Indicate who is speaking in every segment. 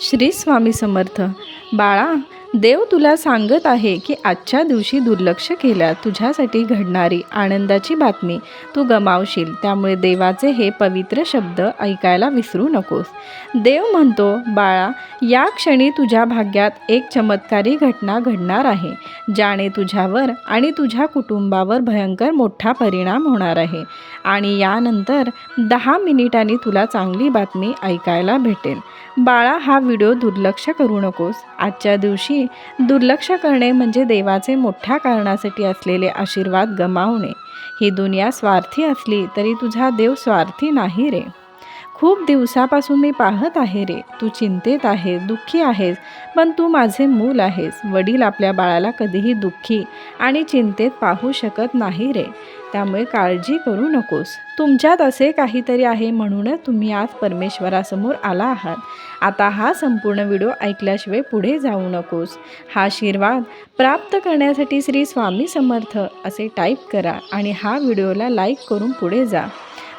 Speaker 1: श्री स्वामी समर्थ. बाळा देव तुला सांगत आहे की आजच्या दिवशी दुर्लक्ष केल्या तुझ्यासाठी घडणारी आनंदाची बातमी तू गमावशील. त्यामुळे देवाचे हे पवित्र शब्द ऐकायला विसरू नकोस. देव म्हणतो बाळा या क्षणी तुझ्या भाग्यात एक चमत्कारी घटना घडणार आहे ज्याने तुझ्यावर आणि तुझ्या कुटुंबावर भयंकर मोठा परिणाम होणार आहे. आणि यानंतर दहा मिनिटांनी तुला चांगली बातमी ऐकायला भेटेल. बाळा हा व्हिडिओ दुर्लक्ष करू नकोस. आजच्या दिवशी दुर्लक्ष करणे म्हणजे देवाचे मोठ्या कारणासाठी असलेले आशीर्वाद गमावणे. ही दुनिया स्वार्थी असली तरी तुझा देव स्वार्थी नाही रे. खूप दिवसापासून मी पाहत आहे रे. तू चिंतेत आहे दुःखी आहेस पण तू माझे मूल आहेस. वडील आपल्या बाळाला कधीही दुःखी आणि चिंतेत पाहू शकत नाही रे. त्यामुळे काळजी करू नकोस. तुमच्यात असे काहीतरी आहे म्हणूनच तुम्ही आज परमेश्वरासमोर आला आहात. आता हा संपूर्ण व्हिडिओ ऐकल्याशिवाय पुढे जाऊ नकोस. हा आशीर्वाद प्राप्त करण्यासाठी श्री स्वामी समर्थ असे टाईप करा आणि हा व्हिडिओला लाईक करून पुढे जा.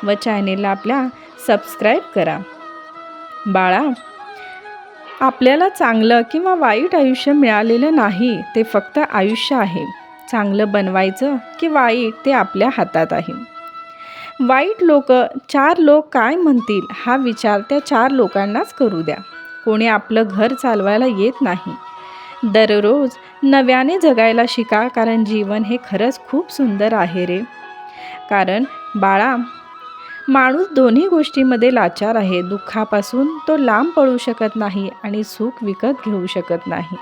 Speaker 1: व चॅनेलला आपल्या सबस्क्राईब करा. बाळा आपल्याला चांगलं किंवा वाईट आयुष्य मिळालेलं नाही ते फक्त आयुष्य आहे. चांगलं बनवायचं की वाईट ते आपल्या हातात आहे. वाईट लोक चार लोक काय म्हणतील हा विचार त्या चार लोकांनाच करू द्या. कोणी आपलं घर चालवायला येत नाही. दररोज नव्याने जगायला शिका कारण जीवन हे खरंच खूप सुंदर आहे रे. कारण बाळा माणूस दोन्ही गोष्टीमध्ये लाचार आहे. दुःखापासून तो लांब पळू शकत नाही आणि सुख विकत घेऊ शकत नाही.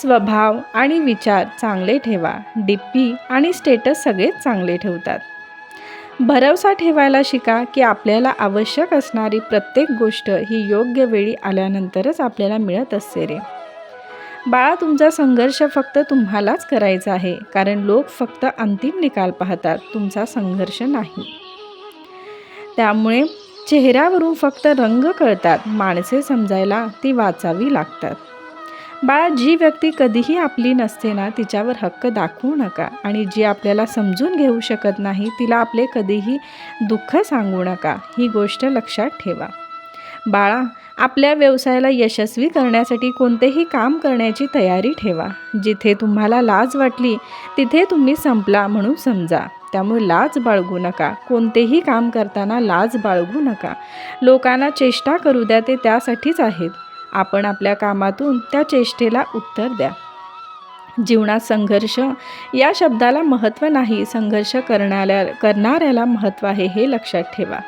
Speaker 1: स्वभाव आणि विचार चांगले ठेवा. डिप्पी आणि स्टेटस सगळेच चांगले ठेवतात. भरवसा ठेवायला शिका की आपल्याला आवश्यक असणारी प्रत्येक गोष्ट ही योग्य वेळी आल्यानंतरच आपल्याला मिळत असते रे. बाळा तुमचा संघर्ष फक्त तुम्हालाच करायचा आहे. कारण लोक फक्त अंतिम निकाल पाहतात. तुमचा संघर्ष नाही. त्यामुळे चेहऱ्यावरून फक्त रंग कळतात. माणसे समजायला ती वाचावी लागतात. बाळा जी व्यक्ती कधीही आपली नसते ना तिच्यावर हक्क दाखवू नका आणि जी आपल्याला समजून घेऊ शकत नाही तिला आपले कधीही दुःख सांगू नका. ही गोष्ट लक्षात ठेवा. बाळा आपल्या व्यवसायाला यशस्वी करण्यासाठी कोणतेही काम करण्याची तयारी ठेवा. जिथे तुम्हाला लाज वाटली तिथे तुम्ही संपला म्हणून समजा. त्यामुळे लाज बाळगू नका. कोणतेही काम करताना लाज बाळगू नका. लोकांना चेष्टा करू द्या ते त्यासाठीच आहेत. आपण आपल्या कामातून त्या चेष्टेला उत्तर द्या. जीवनात संघर्ष या शब्दाला महत्त्व नाही. संघर्ष करणाऱ्या करणाऱ्याला महत्त्व आहे हे लक्षात ठेवा.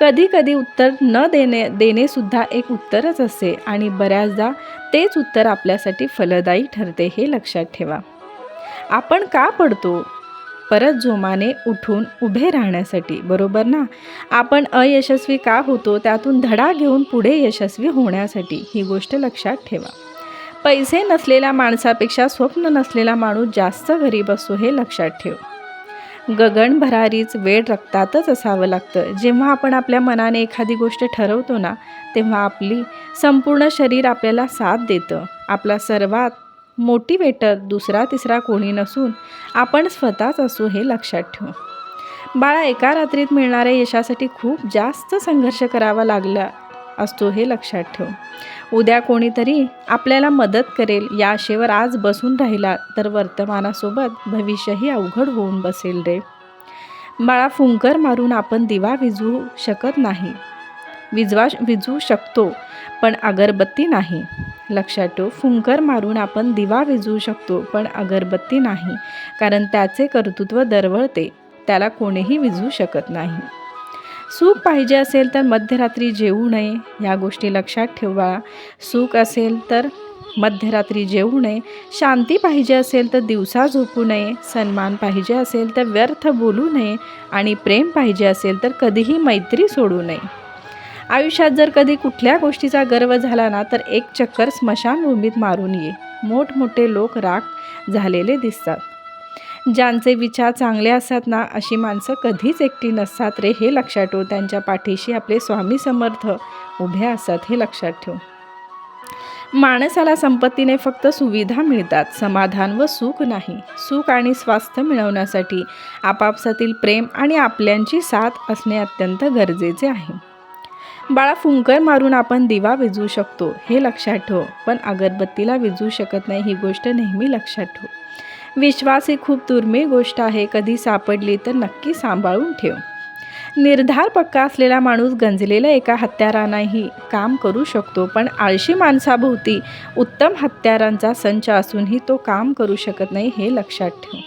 Speaker 1: कधी कधी उत्तर न देणे देणेसुद्धा एक उत्तरच असते आणि बऱ्याचदा तेच उत्तर आपल्यासाठी फलदायी ठरते हे लक्षात ठेवा. आपण का पडतो? परत जोमाने उठून उभे राहण्यासाठी बरोबर ना? आपण अयशस्वी का होतो त्यातून धडा घेऊन पुढे यशस्वी होण्यासाठी ही गोष्ट लक्षात ठेवा. पैसे नसलेल्या माणसापेक्षा स्वप्न नसलेला माणूस जास्त गरीब असतो हे लक्षात ठेव. गगन भरारीच वेळ रक्तातच असावं लागतं. जेव्हा आपण आपल्या मनाने एखादी गोष्ट ठरवतो ना तेव्हा आपली संपूर्ण शरीर आपल्याला साथ देतं. आपला सर्वात मोटिवेटर दुसरा तिसरा कोणी नसून आपण स्वतःच असू हे लक्षात ठेवू. बाळा एका रात्रीत मिळणाऱ्या यशासाठी खूप जास्त संघर्ष करावा लागला असतो हे लक्षात ठेव. उद्या कोणीतरी आपल्याला मदत करेल या आशेवर आज बसून राहिला तर वर्तमानासोबत भविष्यही अवघड होऊन बसेल रे. बाळा फुंकर मारून आपण दिवा विझवू शकत नाही. विजवा विजवू शकतो पण अगरबत्ती नाही. लक्षात ठेव फुंकर मारून आपण दिवा विझवू शकतो पण अगरबत्ती नाही कारण त्याचे कर्तृत्व दरवळते त्याला कोणीही विझवू शकत नाही. सुख पाहिजे असेल तर मध्यरात्री जेवू नये या गोष्टी लक्षात ठेवा. सुख असेल तर मध्यरात्री जेवू नये शांती पाहिजे असेल तर दिवसा झोपू नये सन्मान पाहिजे असेल तर व्यर्थ बोलू नये आणि प्रेम पाहिजे असेल तर कधीही मैत्री सोडू नये. आयुष्यात जर कधी कुठल्या गोष्टीचा गर्व झाला ना तर एक चक्कर स्मशानभूमीत मारून ये. मोठमोठे लोक राग झालेले दिसतात. ज्यांचे विचार चांगले असतात ना अशी माणसं कधीच एकटी नसतात रे हे लक्षात ठेव. त्यांच्या पाठीशी आपले स्वामी समर्थ उभे असतात हे लक्षात ठेव. माणसाला संपत्तीने फक्त सुविधा मिळतात समाधान व सुख नाही. सुख आणि स्वास्थ्य मिळवण्यासाठी आपापसातील प्रेम आणि आपल्यांची साथ असणे अत्यंत गरजेचे आहे. बाळा फुंकर मारून आपण दिवा विजवू शकतो हे लक्षात ठेव. पण अगरबत्तीला विजू शकत नाही ही गोष्ट नेहमी लक्षात ठेव. विश्वास ही खूप दुर्मिळ गोष्ट आहे कधी सापडली तर नक्की सांभाळून ठेव. निर्धार पक्का असलेला माणूस गंजलेल्या एका हत्यारानाही काम करू शकतो पण आळशी माणसाभोवती उत्तम हत्यारांचा संच असूनही तो काम करू शकत नाही हे लक्षात ठेव.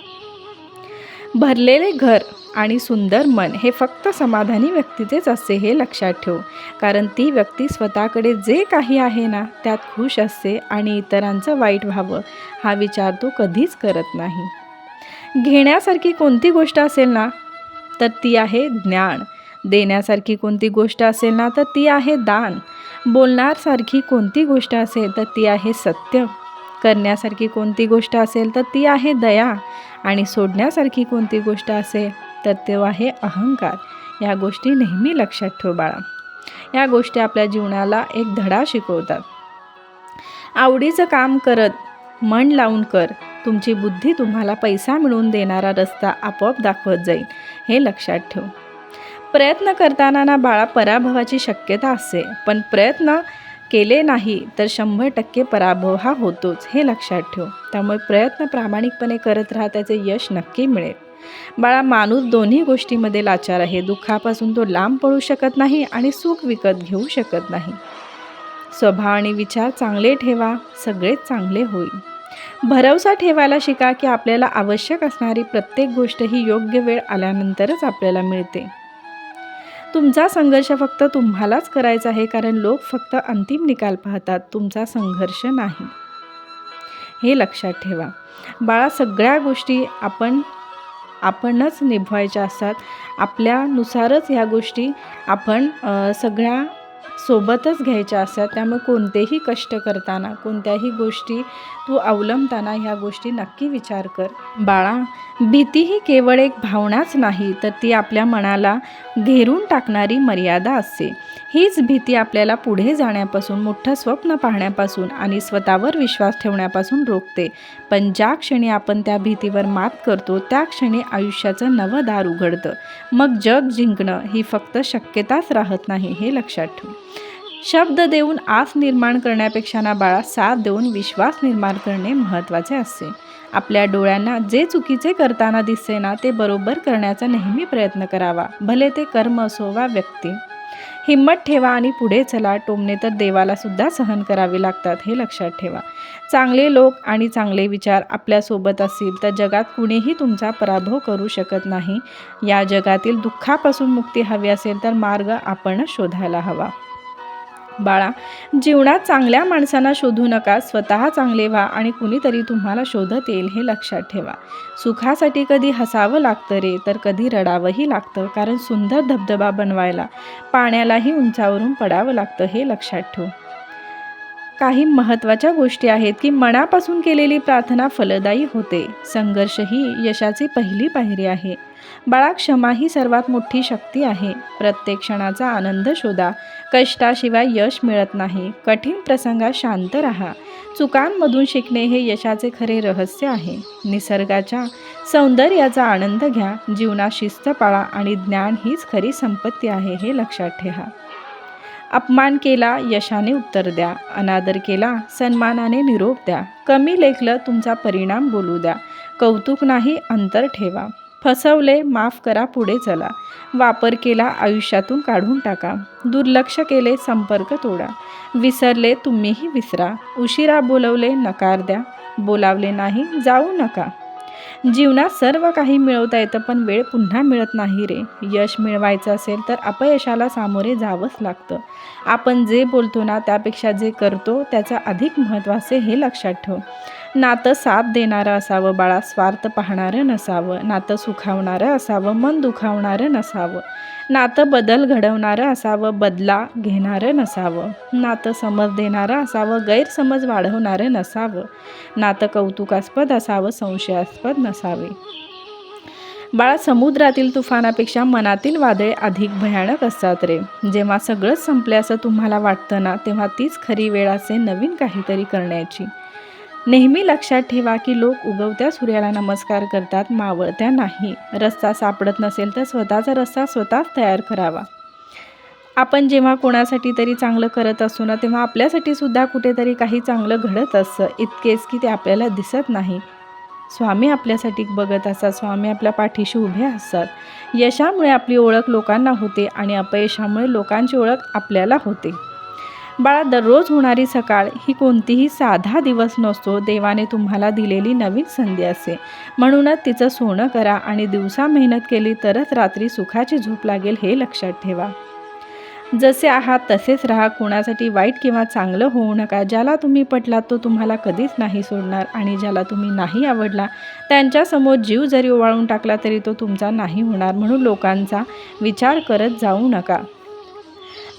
Speaker 1: भरलेले घर आणि सुंदर मन हे फक्त समाधानी व्यक्तीचेच असते हे लक्षात ठेव. कारण ती व्यक्ती स्वतःकडे जे काही आहे ना त्यात खुश असते आणि इतरांचं वाईट व्हावं हा विचार तो कधीच करत नाही. घेण्यासारखी कोणती गोष्ट असेल ना तर ती आहे ज्ञान. देण्यासारखी कोणती गोष्ट असेल ना तर ती आहे दान. बोलणारसारखी कोणती गोष्ट असेल तर ती आहे सत्य. करण्यासारखी कोणती गोष्ट असेल तर ती आहे दया. आणि सोडण्यासारखी कोणती गोष्ट असेल तर तो आहे अहंकार. या गोष्टी नेहमी लक्षात ठेव बाळा. या गोष्टी आपल्या जीवनाला एक धडा शिकवतात. आवडीचं काम करत मन लावून कर. तुमची बुद्धी तुम्हाला पैसा मिळवून देणारा रस्ता आपोआप दाखवत जाईल हे लक्षात ठेव. प्रयत्न करताना ना बाळा पराभवाची शक्यता असते पण प्रयत्न केले नाही तर शंभर टक्के पराभव हा होतोच हे लक्षात ठेव. त्यामुळे प्रयत्न प्रामाणिकपणे करत राहा त्याचे यश नक्की मिळेल. बाळा माणूस दोन्ही गोष्टीमध्ये लाचार आहे. दुःखापासून तो लांब पडू शकत नाही आणि सुख विकत घेऊ शकत नाही. स्वभाव आणि विचार चांगले ठेवा सगळेच चांगले होईल. भरवसा ठेवायला शिका की आपल्याला आवश्यक असणारी प्रत्येक गोष्ट ही योग्य वेळ आल्यानंतरच आपल्याला मिळते. तुमचा संघर्ष फक्त तुम्हालाच करायचा आहे कारण लोक फक्त अंतिम निकाल पाहतात तुमचा संघर्ष नाही. हे लक्षात ठेवा. बाळा सगळ्या गोष्टी आपण आपणच निभवायच्या असतात. आपल्यानुसारच ह्या गोष्टी आपण सगळ्या सोबतच घ्यायच्या असतात त्यामुळे कोणतेही कष्ट करताना कोणत्याही गोष्टी तू अवलंबताना ह्या गोष्टी नक्की विचार कर. बाळा भीती ही केवळ एक भावनाच नाही तर ती आपल्या मनाला घेरून टाकणारी मर्यादा असते. हीच भीती आपल्याला पुढे जाण्यापासून मोठं स्वप्न पाहण्यापासून आणि स्वतःवर विश्वास ठेवण्यापासून रोखते. पण ज्या क्षणी आपण त्या भीतीवर मात करतो त्या क्षणी आयुष्याचं नवं दार उघडतं. मग जग जिंकणं ही फक्त शक्यताच राहत नाही हे लक्षात ठेव. शब्द देऊन आस निर्माण करण्यापेक्षा ना बाळा साथ देऊन विश्वास निर्माण करणे महत्त्वाचे असते. आपल्या डोळ्यांना जे चुकीचे करताना दिसते ना ते बरोबर करण्याचा नेहमी प्रयत्न करावा. भले ते कर्म असो वा व्यक्ती. हिंमत ठेवा आणि पुढे चला. टोमणे तर देवालासुद्धा सहन करावे लागतात हे लक्षात ठेवा. चांगले लोक आणि चांगले विचार आपल्यासोबत असतील तर जगात कुणीही तुमचा पराभव करू शकत नाही. या जगातील दुःखापासून मुक्ती हवी असेल तर मार्ग आपणच शोधायला हवा. बाळा जीवनात चांगल्या माणसांना शोधू नका स्वतः चांगले व्हा आणि कुणीतरी तुम्हाला शोधत येईल हे लक्षात ठेवा. सुखासाठी कधी हसावं लागतं रे तर कधी रडावंही लागतं कारण सुंदर धबधबा बनवायला पाण्यालाही उंचावरून पडावं लागतं हे लक्षात ठेवू. काही महत्त्वाच्या गोष्टी आहेत की मनापासून केलेली प्रार्थना फलदायी होते. संघर्ष ही यशाची पहिली पायरी आहे. बाळा क्षमा ही सर्वात मोठी शक्ती आहे. प्रत्येक क्षणाचा आनंद शोधा. कष्टाशिवाय यश मिळत नाही. कठीण प्रसंगात शांत राहा. चुकांमधून शिकणे हे यशाचे खरे रहस्य आहे. निसर्गाच्या सौंदर्याचा आनंद घ्या. जीवनात शिस्त पाळा आणि ज्ञान हीच खरी संपत्ती आहे हे लक्षात ठेवा. अपमान केला यशाने उत्तर द्या. अनादर केला सन्मानाने निरोप द्या. कमी लेखलं तुमचा परिणाम बोलू द्या. कौतुक नाही अंतर ठेवा. फसवले माफ करा पुढे चला. वापर केला आयुष्यातून काढून टाका. दुर्लक्ष केले संपर्क तोडा. विसरले तुम्हीही विसरा. उशिरा बोलवले नकार द्या. बोलावले नाही जाऊ नका. जीवनात सर्व काही मिळवता येतं पण वेळ पुन्हा मिळत नाही रे. यश मिळवायचं असेल तर अपयशाला सामोरे जावंच लागतं. आपण जे बोलतो ना त्यापेक्षा जे करतो त्याचा अधिक महत्त्वाचे हे लक्षात ठेव. नातं साथ देणारं असावं बाळा. स्वार्थ पाहणारं नसावं. नातं सुखावणारं असावं मन दुखावणारं नसावं. नातं बदल घडवणारं असावं बदला घेणारं नसावं. नातं समज देणारं असावं गैरसमज वाढवणारं नसावं. नातं कौतुकास्पद असावं संशयास्पद नसावे. बाळा समुद्रातील तुफानापेक्षा मनातील वादळे अधिक भयानक असतात रे. जेव्हा सगळंच संपले असं तुम्हाला वाटतं ना तेव्हा तीच खरी वेळ असे नवीन काहीतरी करण्याची. नेहमी लक्षात ठेवा की लोक उगवत्या सूर्याला नमस्कार करतात मावळत्या नाही. रस्ता सापडत नसेल तर स्वतःचा रस्ता स्वतःच तयार करावा. आपण जेव्हा कोणासाठी तरी चांगलं करत असू ना तेव्हा आपल्यासाठी सुद्धा कुठेतरी काही चांगलं घडत असतं इतकेच की ते आपल्याला दिसत नाही. स्वामी आपल्यासाठी बघत असतात स्वामी आपल्या पाठीशी उभे असतात. यशामुळे आपली ओळख लोकांना होते आणि अपयशामुळे लोकांची ओळख आपल्याला होते. बाळा दररोज होणारी सकाळ ही कोणतीही साधा दिवस नसतो. देवाने तुम्हाला दिलेली नवीन संधी असते म्हणूनच तिचं सोनं करा आणि दिवसा मेहनत केली तरच रात्री सुखाची झोप लागेल हे लक्षात ठेवा. जसे आहात तसेच राहा. कोणासाठी वाईट किंवा चांगलं होऊ नका. ज्याला तुम्ही पटलात तो तुम्हाला कधीच नाही सोडणार आणि ज्याला तुम्ही नाही आवडला त्यांच्यासमोर जीव जरी ओवाळून टाकला तरी तो तुमचा नाही होणार. म्हणून लोकांचा विचार करत जाऊ नका.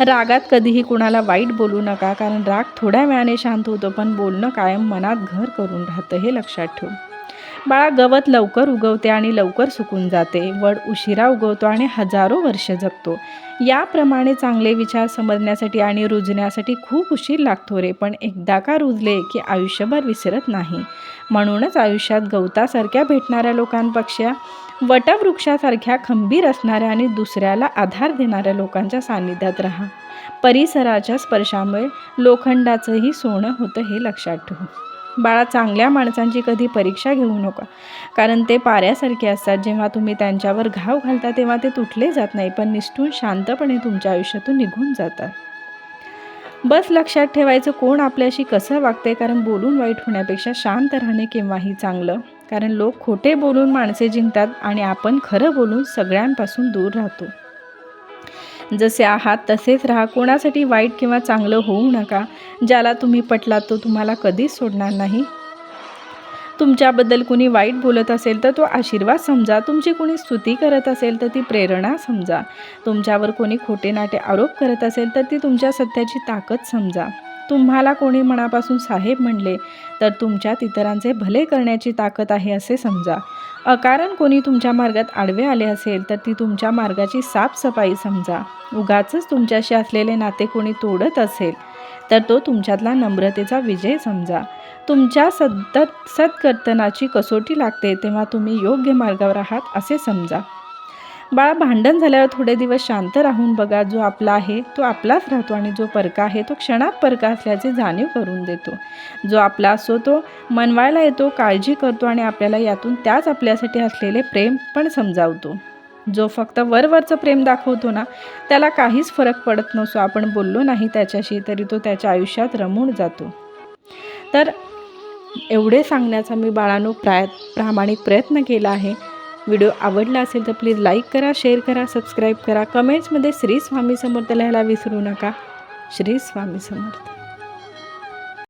Speaker 1: रागात कधीही कुणाला वाईट बोलू नका कारण राग थोड्या वेळाने शांत होतो पण बोलणं कायम मनात घर करून राहतं हे लक्षात ठेव. बाळा गवत लवकर उगवते आणि लवकर सुकून जाते. वड उशिरा उगवतो आणि हजारो वर्ष जगतो. याप्रमाणे चांगले विचार समजण्यासाठी आणि रुजण्यासाठी खूप उशीर लागतो रे पण एकदा का रुजले की आयुष्यभर विसरत नाही. म्हणूनच आयुष्यात गवतासारख्या भेटणाऱ्या लोकांपेक्षा वटवृक्षासारख्या खंबीर असणाऱ्या आणि दुसऱ्याला आधार देणाऱ्या लोकांच्या सान्निध्यात राहा. परिसराच्या स्पर्शामुळे लोखंडाचंही सोनं होतं हे लक्षात ठेवू. बाळा चांगल्या माणसांची कधी परीक्षा घेऊ नका. कारण ते पाऱ्यासारखे असतात. जेव्हा तुम्ही त्यांच्यावर घाव घालता तेव्हा ते तुटले जात नाही पण निष्ठून शांतपणे तुमच्या आयुष्यातून निघून जातात. बस लक्षात ठेवायचं कोण आपल्याशी कसं वागते कारण बोलून वाईट होण्यापेक्षा शांत राहणे केव्हाही चांगलं. कारण लोक खोटे बोलून माणसे जिंकतात आणि आपण खरं बोलून सगळ्यांपासून दूर राहतो. जसे आहात तसेच राहा. कोणासाठी वाईट किंवा चांगलं होऊ नका. ज्याला तुम्ही पटला तो तुम्हाला कधीच सोडणार नाही. तुमच्याबद्दल कुणी वाईट बोलत असेल तर तो आशीर्वाद समजा. तुमची कुणी स्तुती करत असेल तर ती प्रेरणा समजा. तुमच्यावर कोणी खोटे नाटे आरोप करत असेल तर ती तुमच्या सत्याची ताकद समजा. तुम्हाला कोणी मनापासून साहेब म्हणले तर तुमच्यात इतरांचे भले करण्याची ताकद आहे असे समजा. अकारण कोणी तुमच्या मार्गात आडवे आले असेल तर ती तुमच्या मार्गाची साफसफाई समजा. उगाचच तुमच्याशी असलेले नाते कोणी तोडत असेल तर तो तुमच्यातला नम्रतेचा विजय समजा. तुमच्या सतत सत्कर्तनाची कसोटी लागते तेव्हा तुम्ही योग्य मार्गावर आहात असे समजा. बाळा भांडण झाल्यावर थोडे दिवस शांत राहून बघा. जो आपला आहे तो आपलाच राहतो आणि जो परका आहे तो क्षणात परका असल्याचे जाणीव करून देतो. जो आपला असतो तो मनवायला येतो काळजी करतो आणि आपल्याला यातून त्याच आपल्यासाठी असलेले प्रेम पण समजावतो. जो फक्त वरवरचं प्रेम दाखवतो ना त्याला काहीच फरक पडत नसतो. आपण बोललो नाही त्याच्याशी तरी तो त्याच्या आयुष्यात रमून जातो. तर एवढे सांगण्याचा मी बाळानो प्राय प्रामाणिक प्रयत्न केला आहे. व्हिडिओ आवडला असेल तर प्लीज लाईक करा शेअर करा सबस्क्राईब करा. कमेंट्समध्ये श्री स्वामी समर्थ लिहायला विसरू नका. श्री स्वामी समर्थ.